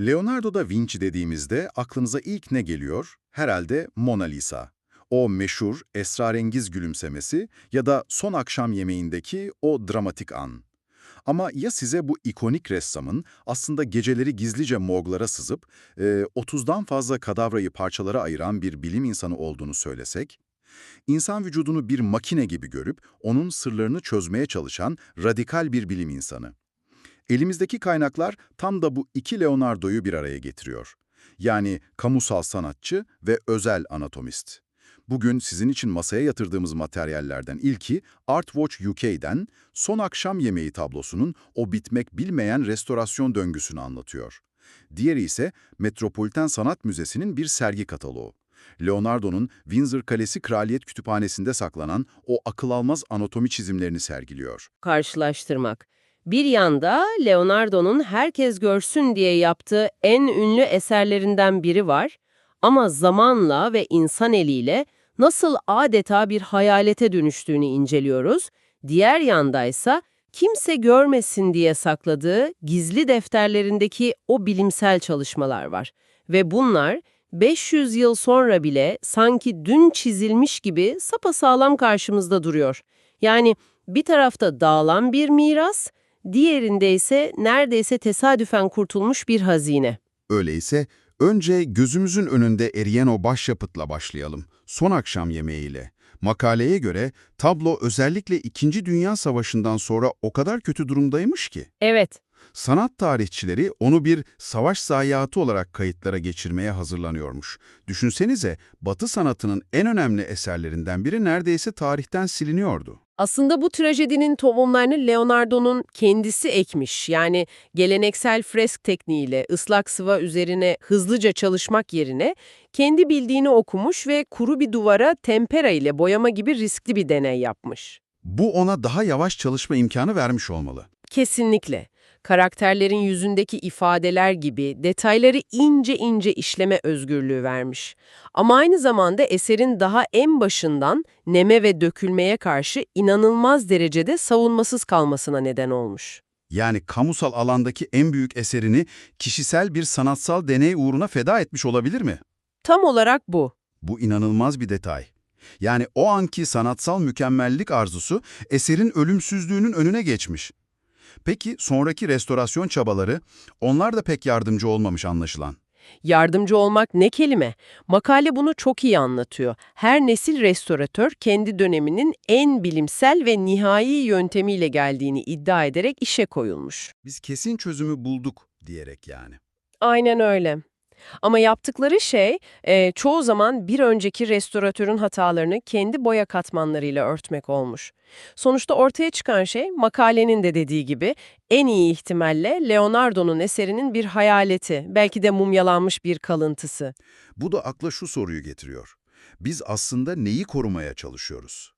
Leonardo da Vinci dediğimizde aklınıza ilk ne geliyor? Herhalde Mona Lisa. O meşhur, esrarengiz gülümsemesi ya da son akşam yemeğindeki o dramatik an. Ama ya size bu ikonik ressamın aslında geceleri gizlice morglara sızıp e, 30'dan fazla kadavrayı parçalara ayıran bir bilim insanı olduğunu söylesek? İnsan vücudunu bir makine gibi görüp onun sırlarını çözmeye çalışan radikal bir bilim insanı. Elimizdeki kaynaklar tam da bu iki Leonardo'yu bir araya getiriyor. Yani kamusal sanatçı ve özel anatomist. Bugün sizin için masaya yatırdığımız materyallerden ilki Artwatch UK'den Son Akşam Yemeği tablosunun o bitmek bilmeyen restorasyon döngüsünü anlatıyor. Diğeri ise Metropolitan Sanat Müzesi'nin bir sergi kataloğu. Leonardo'nun Windsor Kalesi Kraliyet Kütüphanesi'nde saklanan o akıl almaz anatomi çizimlerini sergiliyor. karşılaştırmak. Bir yanda Leonardo'nun herkes görsün diye yaptığı en ünlü eserlerinden biri var ama zamanla ve insan eliyle nasıl adeta bir hayalete dönüştüğünü inceliyoruz. Diğer yandaysa kimse görmesin diye sakladığı gizli defterlerindeki o bilimsel çalışmalar var. Ve bunlar 500 yıl sonra bile sanki dün çizilmiş gibi sapasağlam karşımızda duruyor. Yani bir tarafta dağılan bir miras, diğerinde ise neredeyse tesadüfen kurtulmuş bir hazine. Öyleyse önce gözümüzün önünde eriyen o başyapıtla başlayalım. Son akşam yemeğiyle. Makaleye göre tablo özellikle 2. Dünya Savaşı'ndan sonra o kadar kötü durumdaymış ki. Evet, Sanat tarihçileri onu bir savaş zayiatı olarak kayıtlara geçirmeye hazırlanıyormuş. Düşünsenize Batı sanatının en önemli eserlerinden biri neredeyse tarihten siliniyordu. Aslında bu trajedinin tohumlarını Leonardo'nun kendisi ekmiş. Yani geleneksel fresk tekniğiyle ıslak sıva üzerine hızlıca çalışmak yerine kendi bildiğini okumuş ve kuru bir duvara tempera ile boyama gibi riskli bir deney yapmış. Bu ona daha yavaş çalışma imkanı vermiş olmalı. Kesinlikle. Karakterlerin yüzündeki ifadeler gibi detayları ince ince işleme özgürlüğü vermiş. Ama aynı zamanda eserin daha en başından neme ve dökülmeye karşı inanılmaz derecede savunmasız kalmasına neden olmuş. Yani kamusal alandaki en büyük eserini kişisel bir sanatsal deney uğruna feda etmiş olabilir mi? Tam olarak bu. Bu inanılmaz bir detay. Yani o anki sanatsal mükemmellik arzusu eserin ölümsüzlüğünün önüne geçmiş. Peki sonraki restorasyon çabaları, onlar da pek yardımcı olmamış anlaşılan. Yardımcı olmak ne kelime? Makale bunu çok iyi anlatıyor. Her nesil restoratör kendi döneminin en bilimsel ve nihai yöntemiyle geldiğini iddia ederek işe koyulmuş. Biz kesin çözümü bulduk diyerek yani. Aynen öyle. Ama yaptıkları şey e, çoğu zaman bir önceki restoratörün hatalarını kendi boya katmanlarıyla örtmek olmuş. Sonuçta ortaya çıkan şey makalenin de dediği gibi en iyi ihtimalle Leonardo'nun eserinin bir hayaleti, belki de mumyalanmış bir kalıntısı. Bu da akla şu soruyu getiriyor. Biz aslında neyi korumaya çalışıyoruz?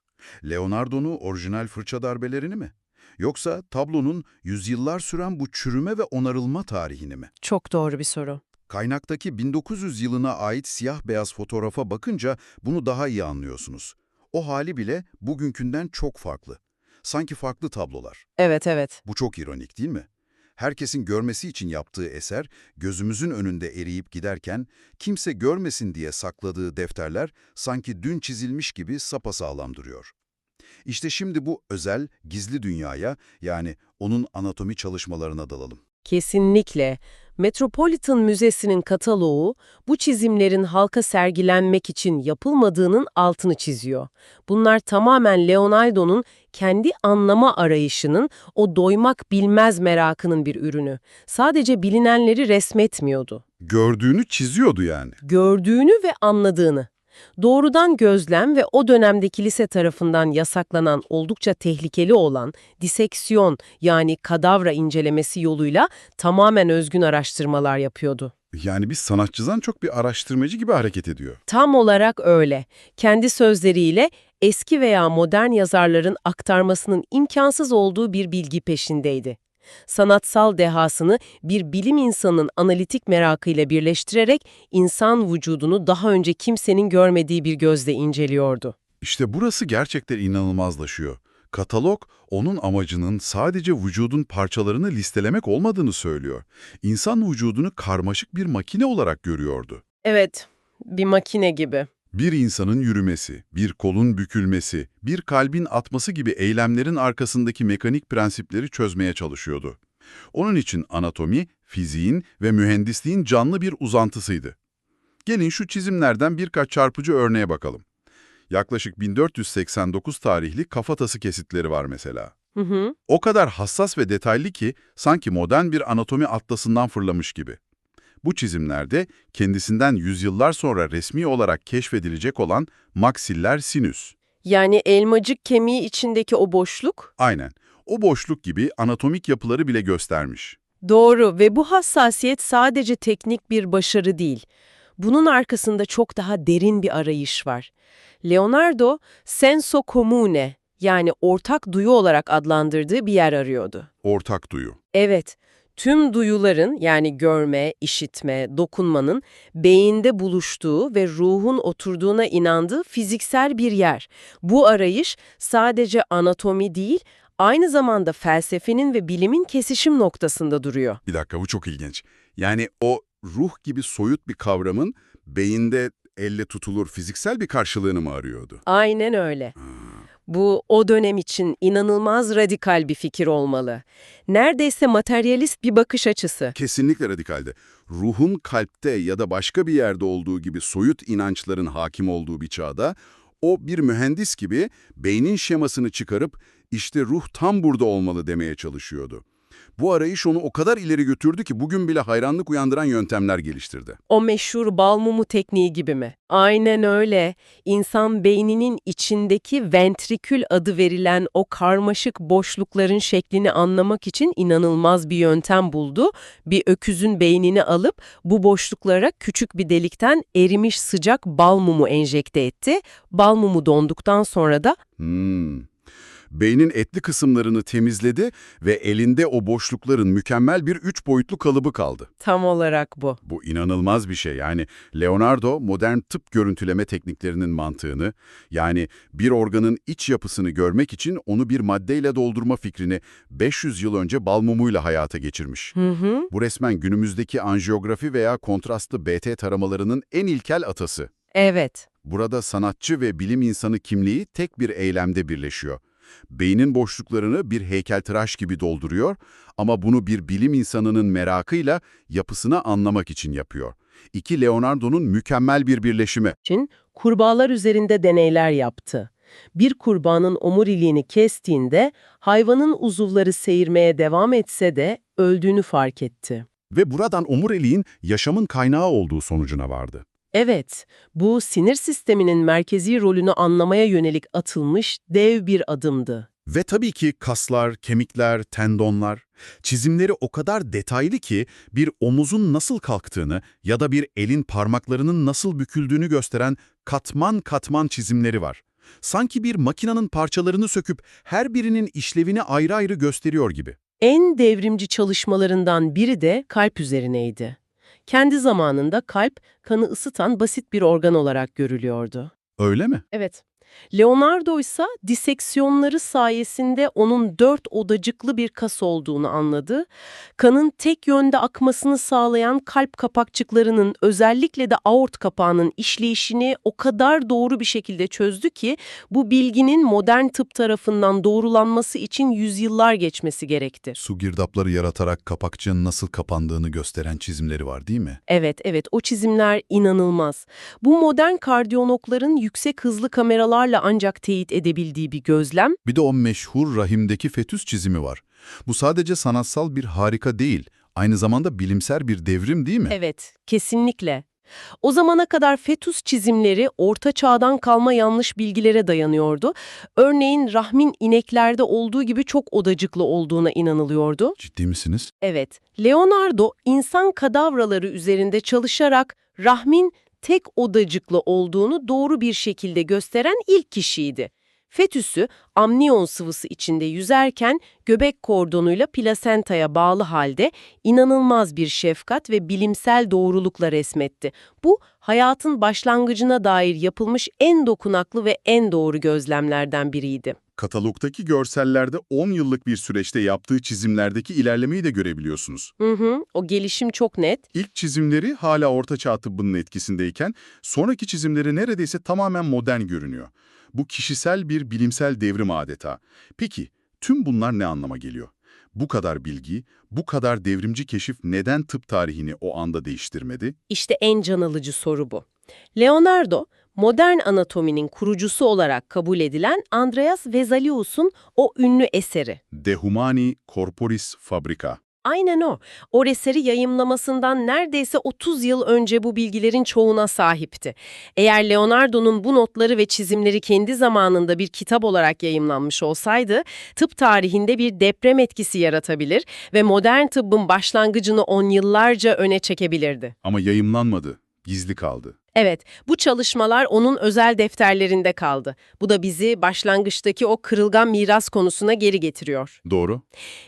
Leonardo'nun orijinal fırça darbelerini mi? Yoksa tablonun yüzyıllar süren bu çürüme ve onarılma tarihini mi? Çok doğru bir soru. Kaynaktaki 1900 yılına ait siyah-beyaz fotoğrafa bakınca bunu daha iyi anlıyorsunuz. O hali bile bugünkünden çok farklı. Sanki farklı tablolar. Evet evet. Bu çok ironik değil mi? Herkesin görmesi için yaptığı eser, gözümüzün önünde eriyip giderken, kimse görmesin diye sakladığı defterler sanki dün çizilmiş gibi sapasağlam duruyor. İşte şimdi bu özel, gizli dünyaya, yani onun anatomi çalışmalarına dalalım. Kesinlikle. Metropolitan Müzesi'nin kataloğu bu çizimlerin halka sergilenmek için yapılmadığının altını çiziyor. Bunlar tamamen Leonardo'nun kendi anlama arayışının, o doymak bilmez merakının bir ürünü. Sadece bilinenleri resmetmiyordu. Gördüğünü çiziyordu yani. Gördüğünü ve anladığını. Doğrudan gözlem ve o dönemdeki lise tarafından yasaklanan oldukça tehlikeli olan diseksiyon yani kadavra incelemesi yoluyla tamamen özgün araştırmalar yapıyordu. Yani bir sanatçıdan çok bir araştırmacı gibi hareket ediyor. Tam olarak öyle. Kendi sözleriyle eski veya modern yazarların aktarmasının imkansız olduğu bir bilgi peşindeydi. Sanatsal dehasını bir bilim insanının analitik merakıyla birleştirerek insan vücudunu daha önce kimsenin görmediği bir gözle inceliyordu. İşte burası gerçekten inanılmazlaşıyor. Katalog, onun amacının sadece vücudun parçalarını listelemek olmadığını söylüyor. İnsan vücudunu karmaşık bir makine olarak görüyordu. Evet, bir makine gibi. Bir insanın yürümesi, bir kolun bükülmesi, bir kalbin atması gibi eylemlerin arkasındaki mekanik prensipleri çözmeye çalışıyordu. Onun için anatomi, fiziğin ve mühendisliğin canlı bir uzantısıydı. Gelin şu çizimlerden birkaç çarpıcı örneğe bakalım. Yaklaşık 1489 tarihli kafatası kesitleri var mesela. Hı hı. O kadar hassas ve detaylı ki sanki modern bir anatomi atlasından fırlamış gibi. Bu çizimlerde kendisinden yüzyıllar sonra resmi olarak keşfedilecek olan maksiller sinüs. Yani elmacık kemiği içindeki o boşluk? Aynen. O boşluk gibi anatomik yapıları bile göstermiş. Doğru ve bu hassasiyet sadece teknik bir başarı değil. Bunun arkasında çok daha derin bir arayış var. Leonardo, senso comune yani ortak duyu olarak adlandırdığı bir yer arıyordu. Ortak duyu. Evet, tüm duyuların yani görme, işitme, dokunmanın beyinde buluştuğu ve ruhun oturduğuna inandığı fiziksel bir yer. Bu arayış sadece anatomi değil, aynı zamanda felsefenin ve bilimin kesişim noktasında duruyor. Bir dakika bu çok ilginç. Yani o ruh gibi soyut bir kavramın beyinde elle tutulur fiziksel bir karşılığını mı arıyordu? Aynen öyle. Bu o dönem için inanılmaz radikal bir fikir olmalı. Neredeyse materyalist bir bakış açısı. Kesinlikle radikalde. Ruhun kalpte ya da başka bir yerde olduğu gibi soyut inançların hakim olduğu bir çağda, o bir mühendis gibi beynin şemasını çıkarıp işte ruh tam burada olmalı demeye çalışıyordu. Bu arayış onu o kadar ileri götürdü ki bugün bile hayranlık uyandıran yöntemler geliştirdi. O meşhur bal mumu tekniği gibi mi? Aynen öyle. İnsan beyninin içindeki ventrikül adı verilen o karmaşık boşlukların şeklini anlamak için inanılmaz bir yöntem buldu. Bir öküzün beynini alıp bu boşluklara küçük bir delikten erimiş sıcak bal mumu enjekte etti. Bal mumu donduktan sonra da Hmm. Beynin etli kısımlarını temizledi ve elinde o boşlukların mükemmel bir üç boyutlu kalıbı kaldı. tam olarak bu. Bu inanılmaz bir şey. Yani Leonardo modern tıp görüntüleme tekniklerinin mantığını, yani bir organın iç yapısını görmek için onu bir maddeyle doldurma fikrini 500 yıl önce bal mumuyla hayata geçirmiş. Hı hı. Bu resmen günümüzdeki anjiyografi veya kontrastlı BT taramalarının en ilkel atası. Evet. Burada sanatçı ve bilim insanı kimliği tek bir eylemde birleşiyor. Beynin boşluklarını bir heykeltıraş gibi dolduruyor ama bunu bir bilim insanının merakıyla yapısını anlamak için yapıyor. İki Leonardo'nun mükemmel bir birleşimi. için kurbağalar üzerinde deneyler yaptı. Bir kurbağanın omuriliğini kestiğinde hayvanın uzuvları seyirmeye devam etse de öldüğünü fark etti. Ve buradan omuriliğin yaşamın kaynağı olduğu sonucuna vardı. Evet, bu sinir sisteminin merkezi rolünü anlamaya yönelik atılmış dev bir adımdı. Ve tabii ki kaslar, kemikler, tendonlar, çizimleri o kadar detaylı ki bir omuzun nasıl kalktığını ya da bir elin parmaklarının nasıl büküldüğünü gösteren katman katman çizimleri var. Sanki bir makinenin parçalarını söküp her birinin işlevini ayrı ayrı gösteriyor gibi. En devrimci çalışmalarından biri de kalp üzerineydi. Kendi zamanında kalp, kanı ısıtan basit bir organ olarak görülüyordu. Öyle mi? Evet. Leonardo ise diseksiyonları sayesinde onun dört odacıklı bir kas olduğunu anladı. Kanın tek yönde akmasını sağlayan kalp kapakçıklarının özellikle de aort kapağının işleyişini o kadar doğru bir şekilde çözdü ki bu bilginin modern tıp tarafından doğrulanması için yüzyıllar geçmesi gerekti. Su girdapları yaratarak kapakçığın nasıl kapandığını gösteren çizimleri var değil mi? Evet, evet o çizimler inanılmaz. Bu modern kardiyologların yüksek hızlı kameralarla ancak teyit edebildiği bir gözlem. Bir de o meşhur rahimdeki fetüs çizimi var. Bu sadece sanatsal bir harika değil, aynı zamanda bilimsel bir devrim değil mi? Evet, kesinlikle. O zamana kadar fetüs çizimleri orta çağdan kalma yanlış bilgilere dayanıyordu. Örneğin rahmin ineklerde olduğu gibi çok odacıklı olduğuna inanılıyordu. Ciddi misiniz? Evet, Leonardo insan kadavraları üzerinde çalışarak rahmin tek odacıklı olduğunu doğru bir şekilde gösteren ilk kişiydi. Fetüsü amniyon sıvısı içinde yüzerken göbek kordonuyla plasentaya bağlı halde inanılmaz bir şefkat ve bilimsel doğrulukla resmetti. Bu hayatın başlangıcına dair yapılmış en dokunaklı ve en doğru gözlemlerden biriydi. Katalogdaki görsellerde 10 yıllık bir süreçte yaptığı çizimlerdeki ilerlemeyi de görebiliyorsunuz. Hı hı, o gelişim çok net. İlk çizimleri hala ortaçağ tıbbının etkisindeyken sonraki çizimleri neredeyse tamamen modern görünüyor. Bu kişisel bir bilimsel devrim adeta. Peki tüm bunlar ne anlama geliyor? Bu kadar bilgi, bu kadar devrimci keşif neden tıp tarihini o anda değiştirmedi? İşte en can alıcı soru bu. Leonardo, modern anatominin kurucusu olarak kabul edilen Andreas Vesalius'un o ünlü eseri. De Humani Corporis Fabrica. Aynen o. O eseri yayımlamasından neredeyse 30 yıl önce bu bilgilerin çoğuna sahipti. Eğer Leonardo'nun bu notları ve çizimleri kendi zamanında bir kitap olarak yayımlanmış olsaydı, tıp tarihinde bir deprem etkisi yaratabilir ve modern tıbbın başlangıcını on yıllarca öne çekebilirdi. Ama yayımlanmadı, gizli kaldı. Evet, bu çalışmalar onun özel defterlerinde kaldı. Bu da bizi başlangıçtaki o kırılgan miras konusuna geri getiriyor. Doğru.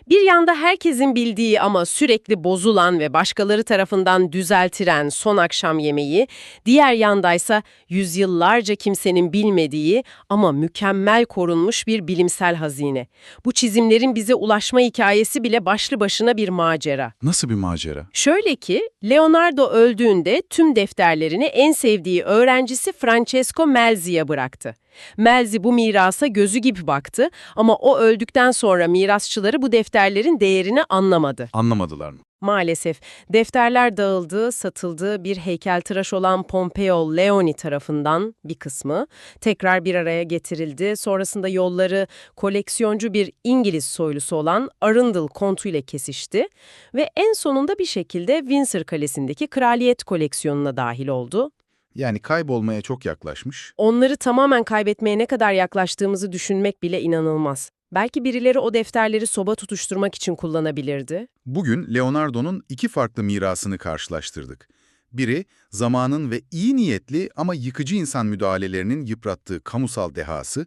Bir yanda herkesin bildiği ama sürekli bozulan ve başkaları tarafından düzeltilen son akşam yemeği, diğer yandaysa yüzyıllarca kimsenin bilmediği ama mükemmel korunmuş bir bilimsel hazine. Bu çizimlerin bize ulaşma hikayesi bile başlı başına bir macera. Nasıl bir macera? Şöyle ki, Leonardo öldüğünde tüm defterlerini en sevdiği öğrencisi Francesco Melzi'ye bıraktı. Melzi bu mirasa gözü gibi baktı ama o öldükten sonra mirasçıları bu defterlerin değerini anlamadı. Anlamadılar mı? Maalesef defterler dağıldı, satıldı. Bir heykeltıraş olan Pompeo Leoni tarafından bir kısmı tekrar bir araya getirildi. Sonrasında yolları koleksiyoncu bir İngiliz soylusu olan Arundel Kontu ile kesişti ve en sonunda bir şekilde Windsor Kalesi'ndeki kraliyet koleksiyonuna dahil oldu. Yani kaybolmaya çok yaklaşmış. Onları tamamen kaybetmeye ne kadar yaklaştığımızı düşünmek bile inanılmaz. Belki birileri o defterleri soba tutuşturmak için kullanabilirdi. Bugün Leonardo'nun iki farklı mirasını karşılaştırdık. Biri, zamanın ve iyi niyetli ama yıkıcı insan müdahalelerinin yıprattığı kamusal dehası,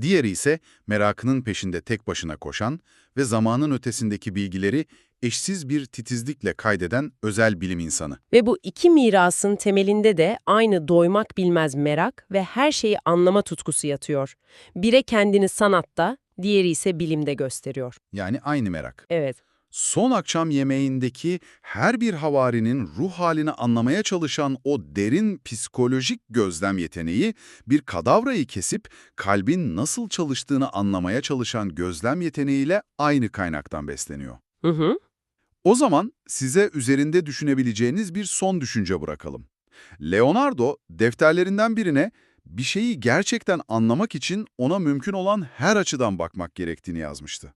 diğeri ise merakının peşinde tek başına koşan ve zamanın ötesindeki bilgileri eşsiz bir titizlikle kaydeden özel bilim insanı. Ve bu iki mirasın temelinde de aynı doymak bilmez merak ve her şeyi anlama tutkusu yatıyor. Bire kendini sanatta, diğeri ise bilimde gösteriyor. Yani aynı merak. Evet, Son akşam yemeğindeki her bir havarinin ruh halini anlamaya çalışan o derin psikolojik gözlem yeteneği, bir kadavrayı kesip kalbin nasıl çalıştığını anlamaya çalışan gözlem yeteneğiyle aynı kaynaktan besleniyor. Hı hı. O zaman size üzerinde düşünebileceğiniz bir son düşünce bırakalım. Leonardo defterlerinden birine bir şeyi gerçekten anlamak için ona mümkün olan her açıdan bakmak gerektiğini yazmıştı.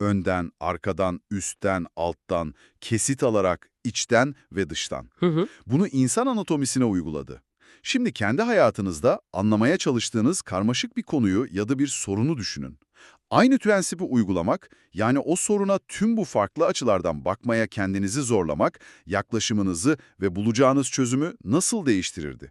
Önden, arkadan, üstten, alttan, kesit alarak, içten ve dıştan. Hı hı. Bunu insan anatomisine uyguladı. Şimdi kendi hayatınızda anlamaya çalıştığınız karmaşık bir konuyu ya da bir sorunu düşünün. Aynı prensibi uygulamak, yani o soruna tüm bu farklı açılardan bakmaya kendinizi zorlamak, yaklaşımınızı ve bulacağınız çözümü nasıl değiştirirdi?